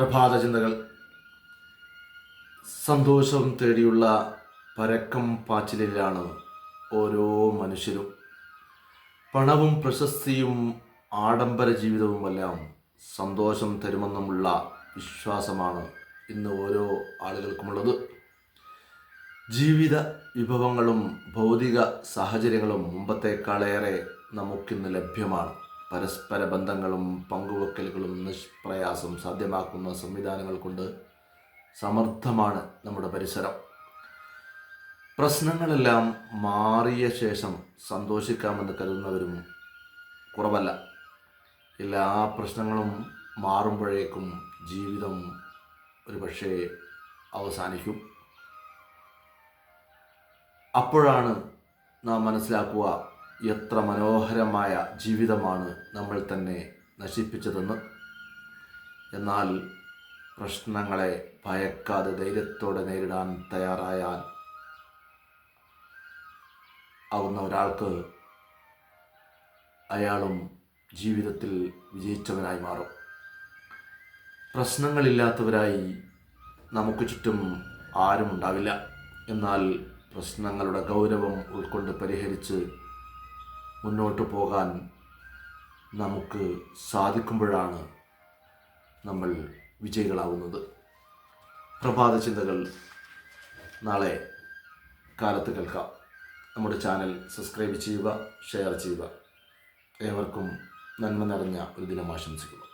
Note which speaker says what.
Speaker 1: പ്രഭാത ചിന്തകൾ സന്തോഷം തേടിയുള്ള പരക്കം പാച്ചിലിലാണ് ഓരോ മനുഷ്യരും. പണവും പ്രശസ്തിയും ആഡംബര ജീവിതവുമെല്ലാം സന്തോഷം തരുമെന്നുമുള്ള വിശ്വാസമാണ് ഇന്ന് ഓരോ ആളുകൾക്കുമുള്ളത്. ജീവിത വിഭവങ്ങളും ഭൗതിക സാഹചര്യങ്ങളും മുമ്പത്തേക്കാളേറെ നമുക്കിന്ന് ലഭ്യമാണ്. പരസ്പര ബന്ധങ്ങളും പങ്കുവെക്കലുകളും നിഷ്പ്രയാസം സാധ്യമാക്കുന്ന സംവിധാനങ്ങൾ കൊണ്ട് സമർത്ഥമാണ് നമ്മുടെ പരിസരം. പ്രശ്നങ്ങളെല്ലാം മാറിയ ശേഷം സന്തോഷിക്കാമെന്ന് കരുതുന്നവരും കുറവല്ല. എല്ലാ പ്രശ്നങ്ങളും മാറുമ്പോഴേക്കും ജീവിതം ഒരു പക്ഷേ അവസാനിക്കും. അപ്പോഴാണ് നാം മനസ്സിലാക്കുക എത്ര മനോഹരമായ ജീവിതമാണ് നമ്മൾ തന്നെ നശിപ്പിച്ചതെന്ന്. എന്നാൽ പ്രശ്നങ്ങളെ ഭയക്കാതെ ധൈര്യത്തോടെ നേരിടാൻ തയ്യാറായാൽ ആവുന്ന ഒരാൾക്ക് അയാളും ജീവിതത്തിൽ വിജയിച്ചവനായി മാറും. പ്രശ്നങ്ങളില്ലാത്തവരായി നമുക്ക് ചുറ്റും ആരും ഉണ്ടാവില്ല എന്നാൽ പ്രശ്നങ്ങളുടെ ഗൗരവം ഉൾക്കൊണ്ട് പരിഹരിച്ച് മുന്നോട്ട് പോകാൻ നമുക്ക് സാധിക്കുമ്പോഴാണ് നമ്മൾ വിജയികളാവുന്നത്. പ്രഭാത ചിന്തകൾ നാളെ കാലത്ത് കേൾക്കാം. നമ്മുടെ ചാനൽ സബ്സ്ക്രൈബ് ചെയ്യുക ഷെയർ ചെയ്യുക. ഏവർക്കും നന്മ നിറഞ്ഞ ഒരു ദിനം ആശംസിക്കുന്നു.